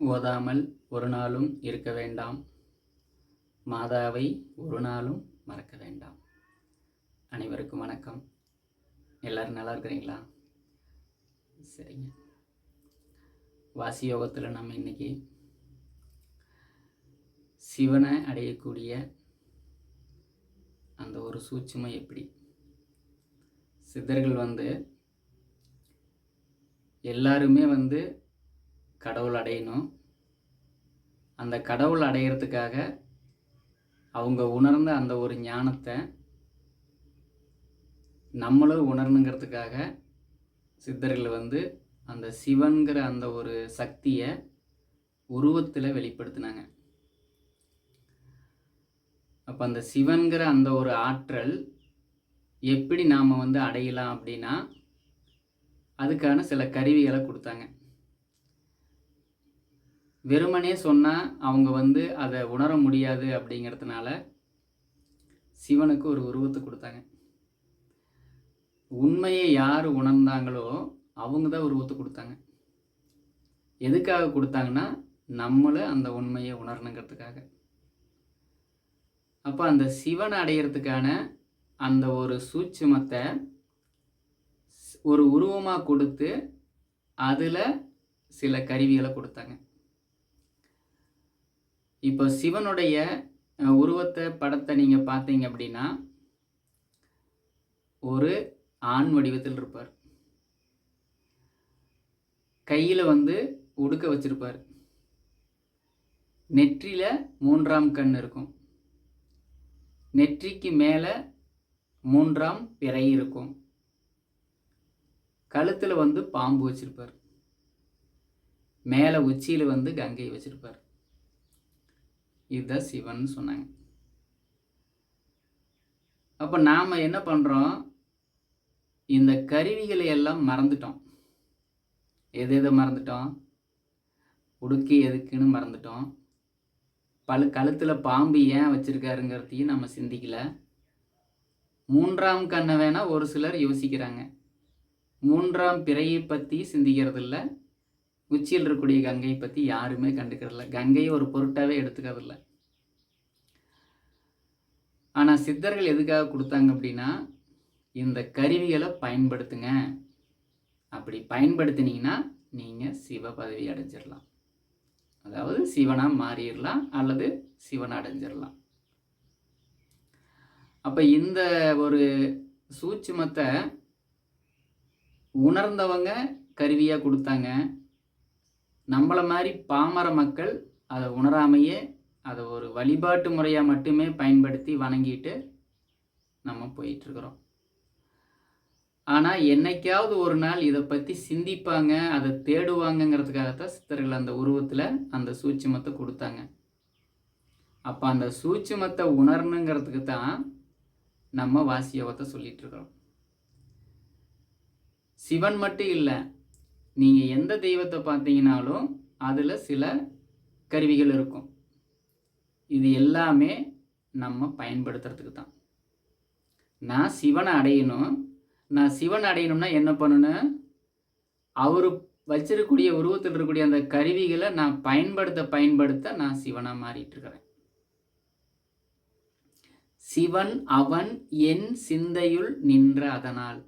ஓதாமல் ஒரு நாளும் இருக்க வேண்டாம். மாதாவை ஒரு நாளும் மறக்க வேண்டாம். அனைவருக்கும் வணக்கம். எல்லோரும் நல்லா இருக்கிறீங்களா? சரிங்க. வாசி யோகத்தில் நம்ம இன்னைக்கு சிவனை அடையக்கூடிய அந்த ஒரு சூட்சுமை எப்படி? சித்தர்கள் வந்து எல்லாருமே வந்து கடவுள் அடையணும். அந்த கடவுள் அடையிறதுக்காக அவங்க உணர்ந்த அந்த ஒரு ஞானத்தை நம்மளும் உணரணுங்கிறதுக்காக சித்தர்கள் வந்து அந்த சிவன்கிற அந்த ஒரு சக்தியை உருவத்தில் வெளிப்படுத்தினாங்க. அப்போ அந்த சிவன்கிற அந்த ஒரு ஆற்றல் எப்படி நாம் வந்து அடையலாம் அப்படின்னா அதுக்கான சில கருவிகளை கொடுத்தாங்க. வெறுமனே சொன்னால் அவங்க வந்து அதை உணர முடியாது அப்படிங்கிறதுனால சிவனுக்கு ஒரு உருவத்தை கொடுத்தாங்க. உண்மையை யார் உணர்ந்தாங்களோ அவங்க தான் உருவத்தை கொடுத்தாங்க. எதுக்காக கொடுத்தாங்கன்னா நம்மளும் அந்த உண்மையை உணரணுங்கிறதுக்காக. அப்போ அந்த சிவனை அடையிறதுக்கான அந்த ஒரு சூட்சுமத்தை ஒரு உருவமாக கொடுத்து அதில் சில கருவிகளை கொடுத்தாங்க. இப்போ சிவனுடைய உருவத்தை படத்தை நீங்கள் பார்த்தீங்க அப்படின்னா ஒரு ஆண் வடிவத்தில் இருப்பார். கையில் வந்து உடுக்க வச்சிருப்பார். நெற்றியில் மூன்றாம் கண் இருக்கும். நெற்றிக்கு மேலே மூன்றாம் பிறை இருக்கும். கழுத்தில் வந்து பாம்பு வச்சிருப்பார். மேலே உச்சியில் வந்து கங்கை வச்சிருப்பார். இதுதான் சிவன் சொன்னாங்க. அப்போ நாம் என்ன பண்ணுறோம் இந்த கருவிகளை எல்லாம் மறந்துட்டோம். எது எதை மறந்துட்டோம்? உடுக்கி எதுக்குன்னு மறந்துட்டோம். பழு கழுத்தில் பாம்பு ஏன் வச்சுருக்காருங்கிறதையும் நம்ம சிந்திக்கல. மூன்றாம் கண்ணை வேணால் ஒரு சிலர் யோசிக்கிறாங்க. மூன்றாம் பிறையை பற்றி சிந்திக்கிறது இல்லை உச்சியில் இருக்கக்கூடிய கங்கையை பற்றி யாருமே கண்டுக்கிறதில்ல. கங்கையை ஒரு பொருட்டாகவே எடுத்துக்கிறதில்ல. ஆனால் சித்தர்கள் எதுக்காக கொடுத்தாங்க அப்படின்னா இந்த கருவிகளை பயன்படுத்துங்க. அப்படி பயன்படுத்தினீங்கன்னா நீங்கள் சிவ பதவி அடைஞ்சிடலாம் அதாவது சிவனாக மாறிடலாம் அல்லது சிவன் அடைஞ்சிடலாம் அப்போ இந்த ஒரு சூட்சுமத்தை உணர்ந்தவங்க கருவியாக கொடுத்தாங்க. நம்மளை மாதிரி பாமர மக்கள் அதை உணராமையே அதை ஒரு வழிபாட்டு முறையாக மட்டுமே பயன்படுத்தி வணங்கிட்டு நம்ம போயிட்டுருக்குறோம். ஆனால் என்னைக்காவது ஒரு நாள் இதை பற்றி சிந்திப்பாங்க அதை தேடுவாங்கங்கிறதுக்காகத்தான் சித்தர்கள் அந்த உருவத்தில் அந்த சூட்சுமத்தை கொடுத்தாங்க. அப்போ அந்த சூட்சுமத்தை உணரணுங்கிறதுக்கு தான் நம்ம வாசியவத்தை சொல்லிகிட்ருக்குறோம் சிவன் மட்டும் இல்லை நீங்கள் எந்த தெய்வத்தை பார்த்தீங்கனாலும் அதில் சில கருவிகள் இருக்கும். இது எல்லாமே நம்ம பயன்படுத்துறதுக்கு தான். நான் சிவனை அடையணும். நான் சிவன் அடையணும்னா என்ன பண்ணணும்? அவர் வச்சிருக்கக்கூடிய உருவத்தில் இருக்கக்கூடிய அந்த கருவிகளை நான் பயன்படுத்த பயன்படுத்த நான் சிவனாக மாறிட்டு இருக்கிறேன் சிவன் அவன் என் சிந்தையுள் நின்ற அதனால்.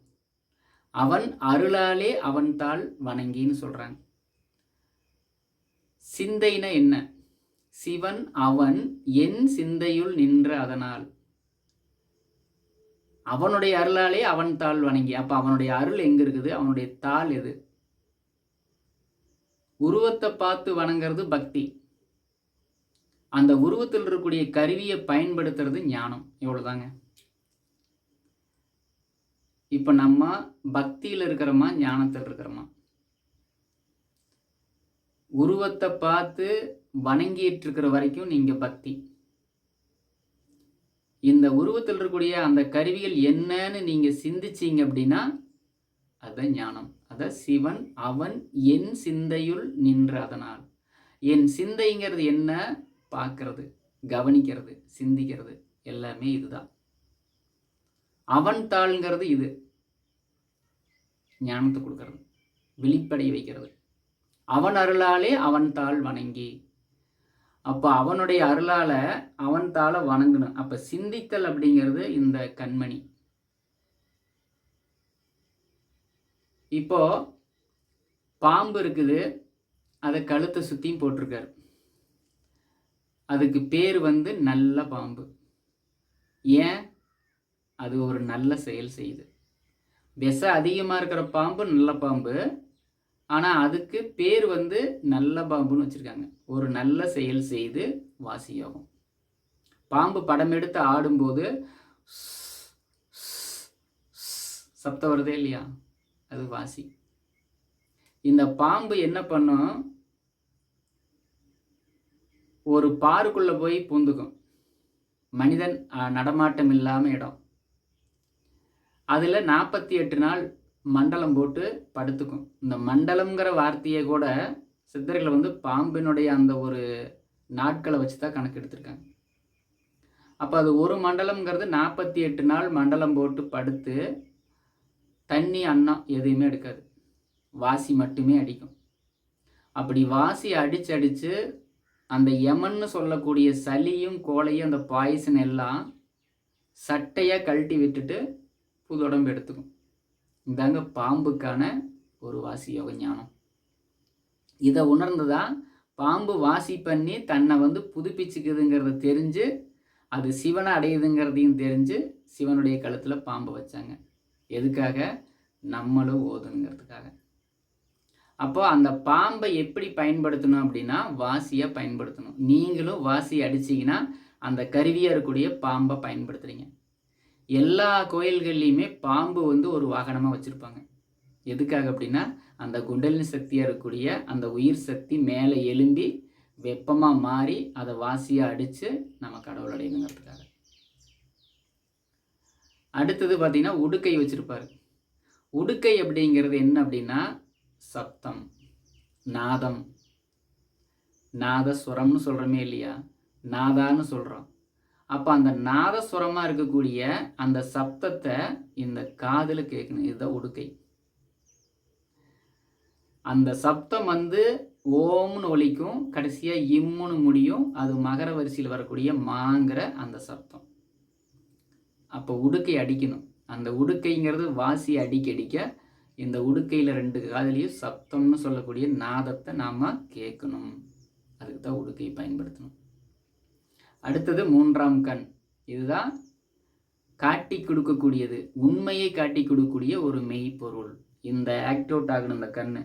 அவன் அருளாலே அவன் தாள் வணங்கின்னு சொல்கிறாங்க சிந்தைனா என்ன? சிவன் அவன் என் சிந்தையுள் நின்ற அதனால். அவனுடைய அருளாலே அவன் தாள் வணங்கி அப்ப அவனுடைய அருள் எங்க இருக்குது? அவனுடைய தாள் எது? உருவத்தை பார்த்து வணங்குறது பக்தி. அந்த உருவத்தில் இருக்கக்கூடிய கருவியை பயன்படுத்துறது ஞானம். இவ்வளோதாங்க இப்போ நம்ம பக்தியில் இருக்கிறோமா ஞானத்தில் இருக்கிறோமா? உருவத்தை பார்த்து வணங்கிட்டு இருக்கிற வரைக்கும் நீங்கள் பக்தி. இந்த உருவத்தில் இருக்கக்கூடிய அந்த கருவிகள் என்னன்னு நீங்கள் சிந்திச்சீங்க அப்படின்னா அதுதான் ஞானம். அதான் சிவன் அவன் என் சிந்தையுள் நின்ற அதனால். என் சிந்தைங்கிறது என்ன? பார்க்கறது கவனிக்கிறது சிந்திக்கிறது. எல்லாமே இதுதான். அவன் தாள்ங்கிறது இது. ஞானத்தை கொடுக்கறது. வெளிப்படைய வைக்கிறது. அவன் அருளாலே அவன் தாள் வணங்கி அப்போ அவனுடைய அருளால் அவன் தாள வணங்கணும். அப்போ சிந்தித்தல் அப்படிங்கிறது இந்த கண்மணி. இப்போ பாம்பு இருக்குது அதை கழுத்தை சுற்றியும் போட்டிருக்காரு. அதுக்கு பேர் வந்து நல்ல பாம்பு. ஏன்? அது ஒரு நல்ல செயல் செய்யுது. விஷ அதிகமாக இருக்கிற பாம்பு நல்ல பாம்பு. ஆனால் அதுக்கு பேர் வந்து நல்ல பாம்புன்னு வச்சுருக்காங்க. ஒரு நல்ல செயல் செய்து வாசியாகும். பாம்பு படம் எடுத்து ஆடும்போது சப்தம் வருதே இல்லையா? அது வாசி. இந்த பாம்பு என்ன பண்ணும்? ஒரு பாருக்குள்ளே போய் பூந்துக்கும். மனிதன் நடமாட்டம் இல்லாமல் இடம். அதில் நாற்பத்தி எட்டு நாள் மண்டலம் போட்டு படுத்துக்கும். இந்த மண்டலம்ங்கிற வார்த்தையை கூட சித்தர்கள் வந்து பாம்பினுடைய அந்த ஒரு நாட்களை வச்சு தான் கணக்கு எடுத்திருக்காங்க அப்போ அது ஒரு மண்டலம்ங்கிறது நாற்பத்தி எட்டு நாள் மண்டலம் போட்டு படுத்து தண்ணி அன்னம் எதுவுமே எடுக்காது. வாசி மட்டுமே அடிக்கும். அப்படி வாசி அடிச்சு அடித்து அந்த யமன்னு சொல்லக்கூடிய சளியும் கோலையும் அந்த பாய்சன் எல்லாம் சட்டையாக கழட்டி விட்டுட்டு புது உடம்பு எடுத்துக்கும். இதாங்க பாம்புக்கான ஒரு வாசி யோக ஞானம். இதை உணர்ந்துதான் பாம்பு வாசி பண்ணி தன்னை வந்து புதுப்பிச்சுக்குதுங்கிறத தெரிஞ்சு அது சிவனை அடையுதுங்கிறதையும் தெரிஞ்சு சிவனுடைய கழுத்தில் பாம்பு வச்சாங்க. எதுக்காக? நம்மளும் ஓதுங்கிறதுக்காக அப்போ அந்த பாம்பை எப்படி பயன்படுத்தணும் அப்படின்னா வாசியாக பயன்படுத்தணும். நீங்களும் வாசி அடிச்சிங்கன்னா அந்த கருவியாக இருக்கக்கூடிய பாம்பை பயன்படுத்துகிறீங்க எல்லா கோயில்கள்லையுமே பாம்பு வந்து ஒரு வாகனமாக வச்சுருப்பாங்க. எதுக்காக அப்படின்னா அந்த குண்டலினி சக்தியாக இருக்கக்கூடிய அந்த உயிர் சக்தி மேலே எழும்பி வெப்பமாக மாறி அதை வாசியாக அடித்து நம்ம கடவுள் அடையணுங்கிறதுக்காக. அடுத்தது பார்த்திங்கன்னா உடுக்கை வச்சுருப்பார். உடுக்கை அப்படிங்கிறது என்ன அப்படின்னா சப்தம் நாதம். நாதஸ்வரம்னு சொல்கிறோமே இல்லையா? நாதான்னு சொல்கிறோம் அப்போ அந்த நாதஸ்வரமாக இருக்கக்கூடிய அந்த சப்தத்தை இந்த காதில் கேட்கணும் இதுதான் உடுக்கை அந்த சப்தம் வந்து ஓம்னு ஒலிக்கும். கடைசியாக இம்முன்னு முடியும். அது மகர வரிசையில் வரக்கூடிய மாங்கிற அந்த சப்தம். அப்போ உடுக்கை அடிக்கணும். அந்த உடுக்கைங்கிறது வாசி அடிக்க அடிக்க இந்த உடுக்கையில் ரெண்டு காதலையும் சப்தம்னு சொல்லக்கூடிய நாதத்தை நாம் கேட்கணும் அதுக்கு தான் உடுக்கை பயன்படுத்தணும். அடுத்தது மூன்றாம் கண். இதுதான் காட்டி கொடுக்கக்கூடியது உண்மையை காட்டி கொடுக்கக்கூடிய ஒரு மெய்ப்பொருள். இந்த ஆக்டிவேட் ஆகணும் இந்த கண்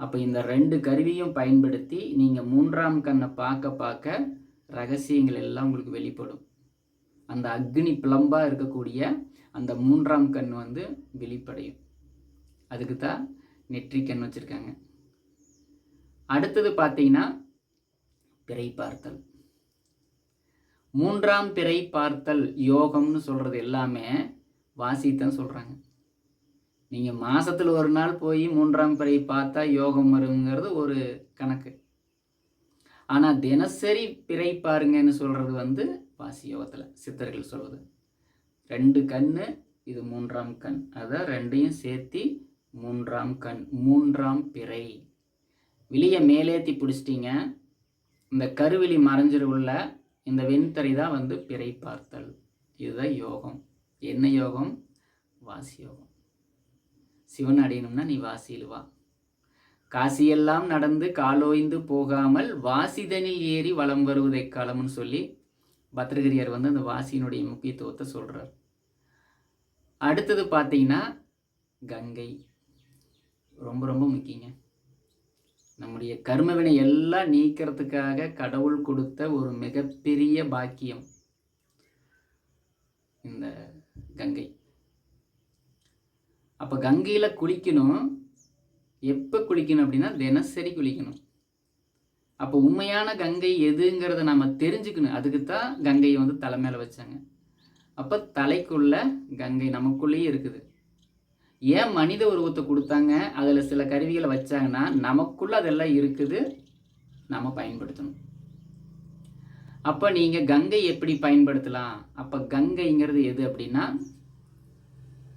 அப்போ இந்த ரெண்டு கருவியும் பயன்படுத்தி நீங்கள் மூன்றாம் கண்ணை பார்க்க பார்க்க ரகசியங்கள் எல்லாம் உங்களுக்கு வெளிப்படும். அந்த அக்னி பிளம்பாக இருக்கக்கூடிய அந்த மூன்றாம் கண் வந்து வெளிப்படையும். அதுக்கு தான் நெற்றி கண் வச்சுருக்காங்க. அடுத்தது பார்த்தீங்கன்னா பிறை பார்த்தல். மூன்றாம் பிறை பார்த்தல் யோகம்னு சொல்கிறது எல்லாமே வாசித்தான் சொல்கிறாங்க நீங்கள் மாதத்தில் ஒரு நாள் போய் மூன்றாம் பிறை பார்த்தா யோகம் வருங்கிறது ஒரு கணக்கு. ஆனால் தினசரி பிறை பாருங்கன்னு சொல்கிறது வந்து வாசி யோகத்தில் சித்தர்கள் சொல்வது ரெண்டு கண் இது மூன்றாம் கண். அதை ரெண்டையும் சேர்த்தி மூன்றாம் கண் மூன்றாம் பிறை. விழியை மேலேத்தி பிடிச்சிட்டிங்க. இந்த கருவிழி மறைஞ்சிருக்குள்ள இந்த வெண்தறி தான் வந்து பிறை பார்த்தல் இதுதான் யோகம். என்ன யோகம்? வாசி யோகம். சிவன் அடையணும்னா நீ வாசியில் வா. காசியெல்லாம் நடந்து காலோய்ந்து போகாமல் வாசிதனில் ஏறி வளம் வருவதை காலம்னு சொல்லி பத்ரகிரியார் வந்து அந்த வாசியினுடைய முக்கியத்துவத்தை சொல்கிறார் அடுத்தது பார்த்தீங்கன்னா கங்கை. ரொம்ப ரொம்ப முக்கியங்க. நம்முடைய கர்மவினை எல்லாம் நீக்கிறதுக்காக கடவுள் கொடுத்த ஒரு மிகப்பெரிய பாக்கியம் இந்த கங்கை. அப்போ கங்கையில் குளிக்கணும். எப்போ குளிக்கணும் அப்படின்னா தினசரி குளிக்கணும். அப்போ உண்மையான கங்கை எதுங்கிறத நம்ம தெரிஞ்சுக்கணும். அதுக்கு தான் கங்கையை வந்து தலை மேலே வச்சாங்க. அப்போ தலைக்குள்ள கங்கை நமக்குள்ளேயே இருக்குது. ஏன் மனித உருவத்தை கொடுத்தாங்க? அதில் சில கருவிகளை வச்சாங்கன்னா நமக்குள்ளே அதெல்லாம் இருக்குது. நம்ம பயன்படுத்தணும். அப்போ நீங்கள் கங்கை எப்படி பயன்படுத்தலாம்? அப்போ கங்கைங்கிறது எது அப்படின்னா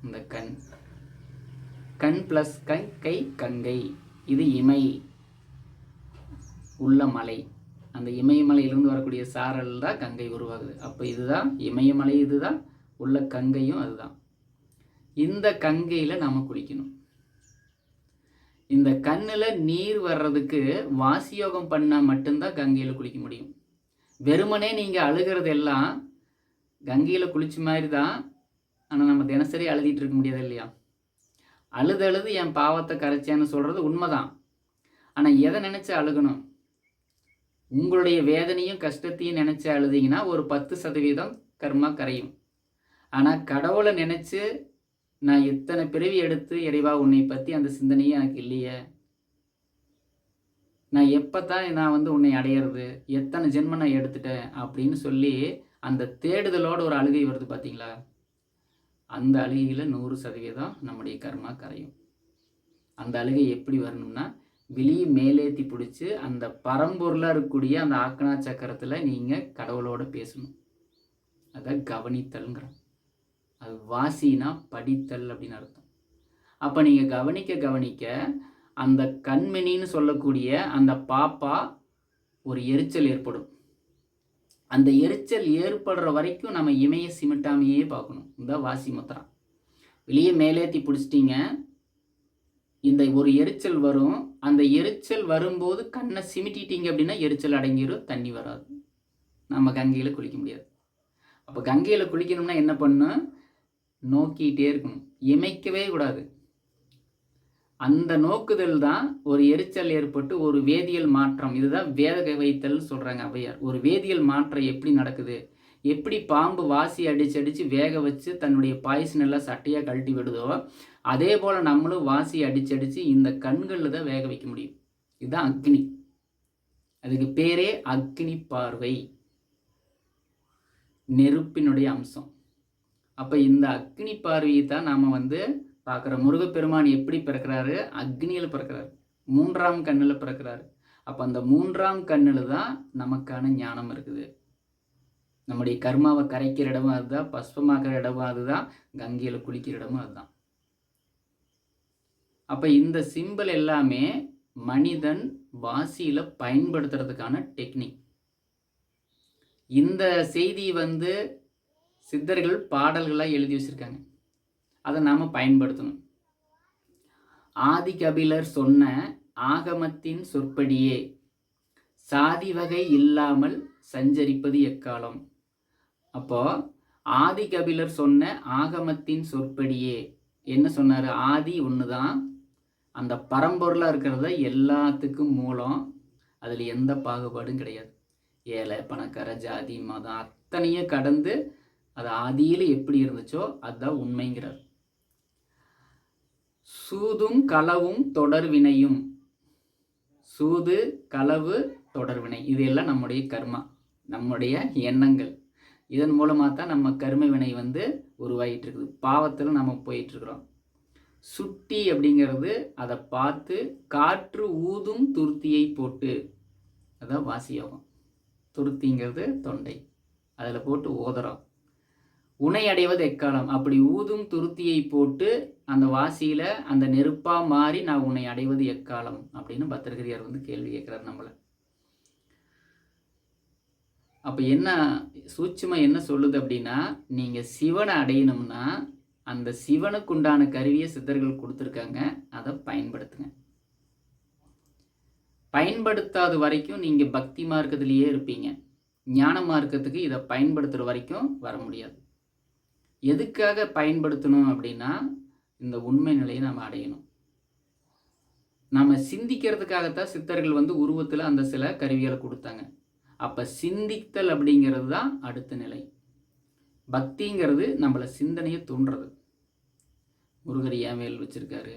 இந்த கண். கண் ப்ளஸ் கை கை கங்கை. இது இமை. உள்ள மலை. அந்த இமயமலையிலிருந்து வரக்கூடிய சாரல் தான் கங்கை உருவாகுது. அப்போ இதுதான் இமயமலை இதுதான். உள்ள கங்கையும் அதுதான். இந்த கங்கையில் நாம் குளிக்கணும். இந்த கண்ணில் நீர் வர்றதுக்கு வாசியோகம் பண்ணால் மட்டும்தான் கங்கையில் குளிக்க முடியும். வெறுமனே நீங்கள் அழுகிறது எல்லாம் கங்கையில் குளிச்ச மாதிரி தான் ஆனால் நம்ம தினசரி அழுதிட்டு இருக்க முடியாது இல்லையா? அழுது அழுது என் பாவத்தை கரைச்சேன்னு சொல்கிறது உண்மைதான். ஆனால் எதை நினச்சி அழுகணும்? உங்களுடைய வேதனையும் கஷ்டத்தையும் நினச்சி அழுதிங்கன்னா ஒரு பத்து சதவீதம் கர்மா கரையும். ஆனால் கடவுளை நினச்சி நான் எத்தனை பிறவி எடுத்து இறைவா உன்னை பற்றி அந்த சிந்தனையே எனக்கு இல்லையே. நான் எப்போ தான் நான் வந்து உன்னை அடையிறது எத்தனை ஜென்ம நான் எடுத்துட்டேன்? அப்படின்னு சொல்லி அந்த தேடுதலோட ஒரு அழுகை வருது பார்த்தீங்களா அந்த அழுகையில் நூறு சதவீதம் நம்முடைய கர்மா கரையும். அந்த அழுகை எப்படி வரணும்னா வெளியே மேலேத்தி பிடிச்சி அந்த பரம்பொருளாக இருக்கக்கூடிய அந்த ஆக்கணா சக்கரத்தில் நீங்கள் கடவுளோட பேசணும். அதை கவனித்தல்ங்கிறோம் அது வாசினா படித்தல் அப்படின்னு அர்த்தம். அப்போ நீங்கள் கவனிக்க கவனிக்க அந்த கண்மணின்னு சொல்லக்கூடிய அந்த பாப்பா ஒரு எரிச்சல் ஏற்படும். அந்த எரிச்சல் ஏற்படுற வரைக்கும் நம்ம இமையை சிமிட்டாமையே பார்க்கணும். இந்த வாசி முத்திரா வெளியே மேலேத்தி பிடிச்சிட்டிங்க. இந்த ஒரு எரிச்சல் வரும். அந்த எரிச்சல் வரும்போது கண்ணை சிமிட்டிட்டீங்க அப்படின்னா எரிச்சல் அடங்கிடும் தண்ணி வராது. நம்ம கங்கையில் குளிக்க முடியாது. அப்போ கங்கையில் குளிக்கணும்னா என்ன பண்ணும் நோக்கிட்டே இருக்கணும். இமைக்கவே கூடாது. அந்த நோக்குதல் தான் ஒரு எரிச்சல் ஏற்பட்டு ஒரு வேதியியல் மாற்றம். இதுதான் வேத வைத்தல் சொல்கிறாங்க அவையார் ஒரு வேதியியல் மாற்றம் எப்படி நடக்குது? எப்படி பாம்பு வாசி அடிச்சு அடித்து வேக வச்சு தன்னுடைய பாய்சன் எல்லாம் சட்டையாக கழட்டி விடுதோ அதே போல் நம்மளும் வாசி அடிச்சு அடித்து இந்த கண்களில் தான் வேக வைக்க முடியும். இதுதான் அக்னி. அதுக்கு பேரே அக்னி பார்வை. நெருப்பினுடைய அம்சம். அப்போ இந்த அக்னி பார்வையை தான் நாம் வந்து பார்க்குற முருகப்பெருமான் எப்படி பிறக்கிறாரு? அக்னியில் பிறக்கிறாரு. மூன்றாம் கண்ணில் பிறக்கிறாரு. அப்போ அந்த மூன்றாம் கண்ணில் தான் நமக்கான ஞானம் இருக்குது. நம்முடைய கர்மாவை கரைக்கிற இடமும் அதுதான் பஸ்பமாக்கிற இடமும் அதுதான் கங்கையில் குளிக்கிற இடமும் அதுதான். அப்போ இந்த சிம்பிள் எல்லாமே மனிதன் வாசியில் பயன்படுத்துறதுக்கான டெக்னிக் இந்த செய்தி வந்து சித்தர்கள் பாடல்களாக எழுதி வச்சுருக்காங்க. அதை நாம் பயன்படுத்தணும். ஆதி கபிலர் சொன்ன ஆகமத்தின் சொற்படியே சாதி வகை இல்லாமல் சஞ்சரிப்பது எக்காலம்? அப்போ ஆதி கபிலர் சொன்ன ஆகமத்தின் சொற்படியே என்ன சொன்னார்? ஆதி ஒன்று தான் அந்த பரம்பொருளாக இருக்கிறத எல்லாத்துக்கும் மூலம் அதில் எந்த பாகுபாடும் கிடையாது. ஏழை பணக்கார ஜாதி மதம் அத்தனையும் கடந்து அது ஆதியில் எப்படி இருந்துச்சோ அதுதான் உண்மைங்கிறார். சூதும் களவும் தொடர்வினையும். சூது களவு தொடர்வினை. இது எல்லாம் நம்முடைய கர்மா நம்முடைய எண்ணங்கள். இதன் மூலமாக தான் நம்ம கர்ம வினை வந்து உருவாகிட்டு இருக்குது பாவத்தில் நம்ம போயிட்டுருக்குறோம். சுட்டி அப்படிங்கிறது அதை பார்த்து காற்று ஊதும் துருத்தியை போட்டு அதான் வாசியோகம். துருத்திங்கிறது தொண்டை. அதில் போட்டு ஓதுறோம். உனை அடைவது எக்காலம்? அப்படி ஊதும் துருத்தியை போட்டு அந்த வாசியில் அந்த நெருப்பாக மாறி நான் உன்னை அடைவது எக்காலம்? அப்படின்னு பத்திரகிரியார் வந்து கேள்வி கேட்குறாரு நம்மளை. அப்போ என்ன சூட்சமாக என்ன சொல்லுது அப்படின்னா நீங்கள் சிவனை அடையணும்னா அந்த சிவனுக்கு உண்டான கருவியை சித்தர்கள் கொடுத்துருக்காங்க. அதை பயன்படுத்துங்க. பயன்படுத்தாத வரைக்கும் நீங்கள் பக்தி மார்க்கத்திலேயே இருப்பீங்க. ஞான மார்க்கத்துக்கு இதை பயன்படுத்துகிற வரைக்கும் வர முடியாது. எதுக்காக பயன்படுத்தணும் அப்படின்னா இந்த உண்மை நிலையை நம்ம அடையணும். நம்ம சிந்திக்கிறதுக்காகத்தான் சித்தர்கள் வந்து உருவத்தில் அந்த சில கருவிகளை கொடுத்தாங்க. அப்போ சிந்தித்தல் அப்படிங்கிறது தான் அடுத்த நிலை. பக்திங்கிறது நம்மளை சிந்தனையை தூண்டுறது. முருகர் ஏன் வேல் வச்சுருக்காரு?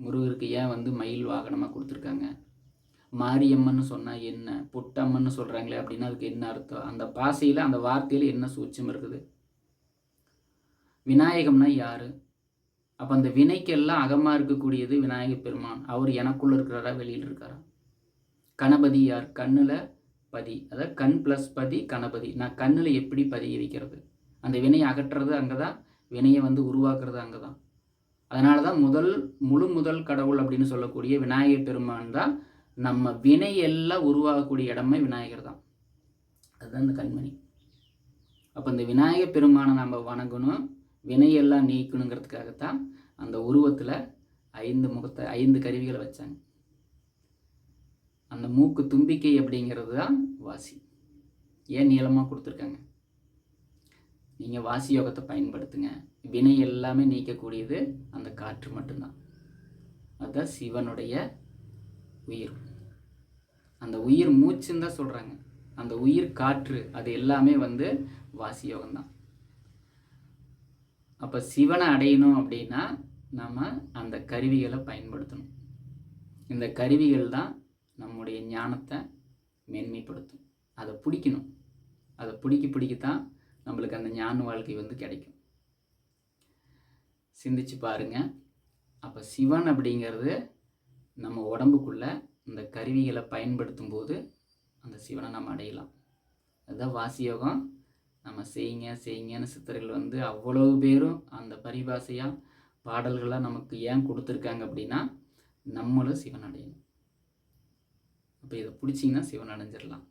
முருகருக்கு ஏன் வந்து மயில் வாகனமாக கொடுத்துருக்காங்க? மாரியம்மன் சொன்னால் என்ன? புட்டம்மன்னு சொல்கிறாங்களே அப்படின்னா அதுக்கு என்ன அர்த்தம்? அந்த பாசையில் அந்த வார்த்தையில் என்ன சூட்சம் இருக்குது? விநாயகம்னா யார்? அப்போ அந்த வினைக்கெல்லாம் அகமாக இருக்கக்கூடியது விநாயக பெருமான். அவர் எனக்குள்ளே இருக்கிறாரா? வெளியில் இருக்காரா? கணபதி யார்? கண்ணில் பதி. அதாவது கண் ப்ளஸ் பதி கணபதி. நான் கண்ணில் எப்படி பதிய வைக்கிறது? அந்த வினையை அகற்றுறது அங்கே தான் வினையை வந்து உருவாக்குறது அங்கே தான் அதனால தான் முதல் முழு முதல் கடவுள் அப்படின்னு சொல்லக்கூடிய விநாயகர் பெருமான் தான் நம்ம வினை எல்லாம் உருவாகக்கூடிய இடமே விநாயகர் தான். அதுதான் இந்த கண்மணி. அப்போ இந்த விநாயகர் பெருமானை நம்ம வணங்கணும். வினையெல்லாம் நீக்கணுங்கிறதுக்காகத்தான் அந்த உருவத்தில் ஐந்து முகத்தை ஐந்து கருவிகளை வச்சாங்க. அந்த மூக்கு தும்பிக்கை அப்படிங்கிறது தான் வாசி. ஏன் நீளமாக கொடுத்துருக்காங்க? நீங்கள் வாசி யோகத்தை பயன்படுத்துங்க. வினை எல்லாமே நீக்கக்கூடியது அந்த காற்று மட்டும்தான். அதுதான் சிவனுடைய உயிர். அந்த உயிர் மூச்சுன்னு தான் சொல்கிறாங்க அந்த உயிர் காற்று அது எல்லாமே வந்து வாசி யோகம்தான். அப்போ சிவனை அடையணும் அப்படின்னா நாம் அந்த கருவிகளை பயன்படுத்தணும். இந்த கருவிகள் தான் நம்முடைய ஞானத்தை மேன்மைப்படுத்தும். அதை பிடிக்கணும். அதை பிடிக்க பிடிக்கத்தான் நம்மளுக்கு அந்த ஞான வாழ்க்கை வந்து கிடைக்கும். சிந்திச்சு பாருங்க. அப்போ சிவன் அப்படிங்கிறது நம்ம உடம்புக்குள்ள இந்த கருவிகளை பயன்படுத்தும் போது அந்த சிவனை நம்ம அடையலாம். அதுதான் வாசியோகம். நம்ம செய்யுங்க செய்யுங்கன்னு சித்தர்கள் வந்து அவ்வளவு பேரும் அந்த பரிபாசையாக பாடல்களாக நமக்கு ஏன் கொடுத்துருக்காங்க அப்படின்னா நம்மளும் சிவன் அடையணும் அப்போ இதை பிடிச்சிங்கன்னா சிவன் அடைஞ்சிடலாம்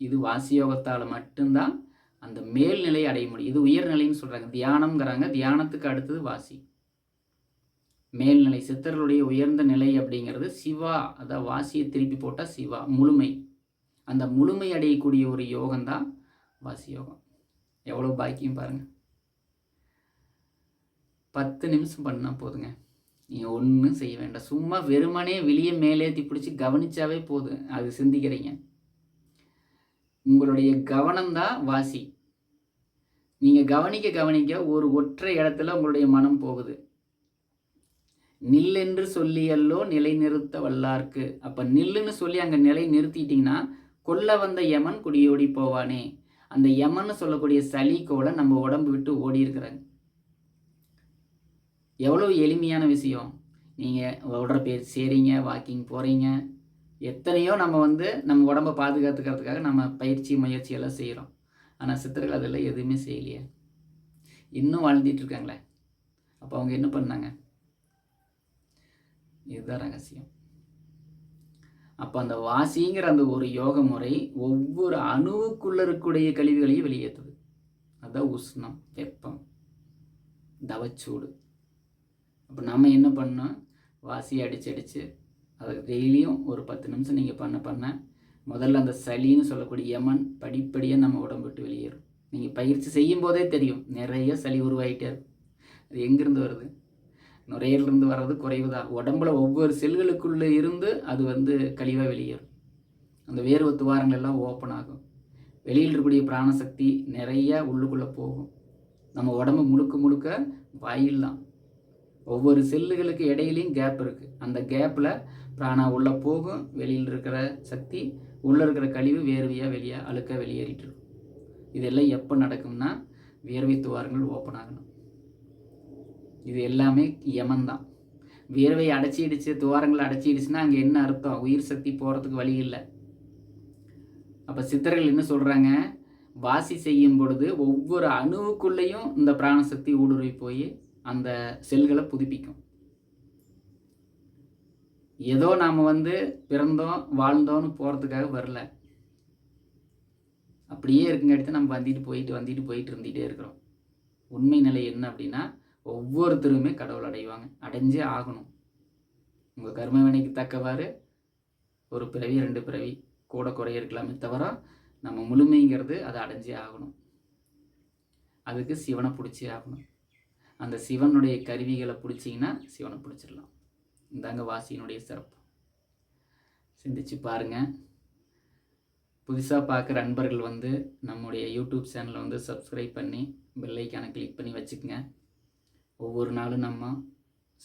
இது வாசியோகத்தால் மட்டும்தான் அந்த மேல்நிலை அடைய முடியும். இது உயர்நிலைன்னு சொல்கிறாங்க தியானம்ங்கிறாங்க. தியானத்துக்கு அடுத்தது வாசி. மேல்நிலை சித்தர்களுடைய உயர்ந்த நிலை அப்படிங்கிறது சிவா. அதாவது வாசியை திருப்பி போட்டால் சிவா. முழுமை. அந்த முழுமை அடையக்கூடிய ஒரு யோகம்தான் வாசி யோகம் எவ்வளோ பாக்கியம் பாருங்கள் பத்து நிமிஷம் பண்ணால் போதுங்க. நீங்கள் ஒன்றும் செய்ய வேண்டாம். சும்மா வெறுமனே வெளியே மேலேத்தி பிடிச்சி கவனிச்சாவே போதும் அது சிந்திக்கிறீங்க. உங்களுடைய கவனம்தான் வாசி. நீங்கள் கவனிக்க கவனிக்க ஒரு ஒற்றை இடத்துல உங்களுடைய மனம் போகுது. நில்லென்று சொல்லியல்லோ நிலை நிறுத்த வல்லார்க்கு. அப்போ நில்லுன்னு சொல்லி அங்கே நிலை நிறுத்திட்டிங்கன்னா கொல்ல வந்த யமன் குடியோடி போவானே. அந்த யமன்னு சொல்லக்கூடிய சளி கோலை நம்ம உடம்பு விட்டு ஓடி இருக்கிறாங்க எவ்வளோ எளிமையான விஷயம். நீங்கள் உடற்பயிற்சி செய்கிறீங்க வாக்கிங் போகிறீங்க எத்தனையோ நம்ம வந்து நம்ம உடம்பை பாதுகாத்துக்கிறதுக்காக நம்ம பயிற்சி முயற்சி எல்லாம் செய்கிறோம் ஆனால் சித்தர்கள் அதெல்லாம் எதுவுமே செய்யலையே. இன்னும் வாழ்ந்துட்டு இருக்காங்களே. அப்போ அவங்க என்ன பண்ணாங்க? இதுதான் ரகசியம். அப்போ அந்த வாசிங்கிற அந்த ஒரு யோக முறை ஒவ்வொரு அணுவுக்குள்ள இருக்கக்கூடிய கழிவுகளையும் வெளியேற்றுது. அதுதான் உஷ்ணம் வெப்பம் தவச்சூடு. அப்போ நம்ம என்ன பண்ணோம் வாசி அடிச்சு அடித்து அதை டெய்லியும் ஒரு பத்து நிமிஷம் நீங்கள் பண்ண பண்ண முதல்ல அந்த சளின்னு சொல்லக்கூடிய யமன் படிப்படியாக நம்ம உடம்பு விட்டு வெளியேறும். நீங்கள் பயிற்சி செய்யும் போதே தெரியும் நிறைய சளி உருவாகிட்டே இருக்கும். அது எங்கேருந்து வருது? நுரையிலிருந்து வர்றது குறைவு தான் உடம்புல ஒவ்வொரு செல்களுக்குள்ளே இருந்து அது வந்து கழிவாக வெளியேறும். அந்த வேர்வை துவாரங்கள் எல்லாம் ஓப்பன் ஆகும். வெளியில் இருக்கக்கூடிய பிராணசக்தி நிறைய உள்ளுக்குள்ளே போகும். நம்ம உடம்பு முழுக்க முழுக்க வாயில் தான். ஒவ்வொரு செல்லுகளுக்கு இடையிலையும் கேப் இருக்குது அந்த கேப்பில் பிராணா உள்ளே போகும். வெளியில் இருக்கிற சக்தி உள்ளே இருக்கிற கழிவு வேர்வையாக வெளியே அழுக்க வெளியேறிட்டு இருக்கும். இதெல்லாம் எப்போ நடக்கும்னா வேர்வை துவாரங்கள் ஓப்பன் ஆகணும். இது எல்லாமே யமன் தான் வியர்வை அடைச்சிடுச்சு துவாரங்கள் அடைச்சிடுச்சுன்னா அங்கே என்ன அர்த்தம்? உயிர் சக்தி போகிறதுக்கு வழி இல்லை. அப்போ சித்தர்கள் என்ன சொல்கிறாங்க வாசி செய்யும் பொழுது ஒவ்வொரு அணுவுக்குள்ளேயும் இந்த பிராணசக்தி ஊடுருவி போய் அந்த செல்களை புதுப்பிக்கும். ஏதோ நாம் வந்து பிறந்தோம் வாழ்ந்தோன்னு போகிறதுக்காக வரல. அப்படியே இருக்குங்க எடுத்து நம்ம வந்துட்டு போயிட்டு வந்துட்டு போயிட்டு இருந்துகிட்டே இருக்கிறோம். உண்மை நிலை என்ன அப்படின்னா ஒவ்வொருத்தருமே கடவுள் அடைவாங்க. அடைஞ்சே ஆகணும். உங்கள் கர்ம வினைக்கு தக்கவாறு ஒரு பிறவி ரெண்டு பிறவி கூட குறைய இருக்கலாமே தவிர நம்ம முழுமைங்கிறது அதை அடைஞ்சே ஆகணும். அதுக்கு சிவனை பிடிச்சே ஆகணும். அந்த சிவனுடைய கருவிகளை பிடிச்சிங்கன்னா சிவனை பிடிச்சிடலாம். இந்தாங்க வாசியினுடைய சிறப்பு. சிந்திச்சு பாருங்கள் புதுசாக பார்க்குற அன்பர்கள் வந்து நம்முடைய யூடியூப் சேனலை வந்து சப்ஸ்கிரைப் பண்ணி பெல்லைக்கான கிளிக் பண்ணி வச்சுக்கோங்க. ஒவ்வொரு நாளும் நம்ம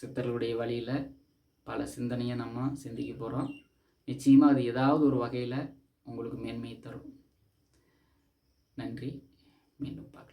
சித்தர்களுடைய வழியில் பல சிந்தனையை நம்ம சிந்திக்க போகிறோம் நிச்சயமாக அது ஏதாவது ஒரு வகையில் உங்களுக்கு மேன்மையை தரும். நன்றி. மீண்டும் பார்க்கலாம்.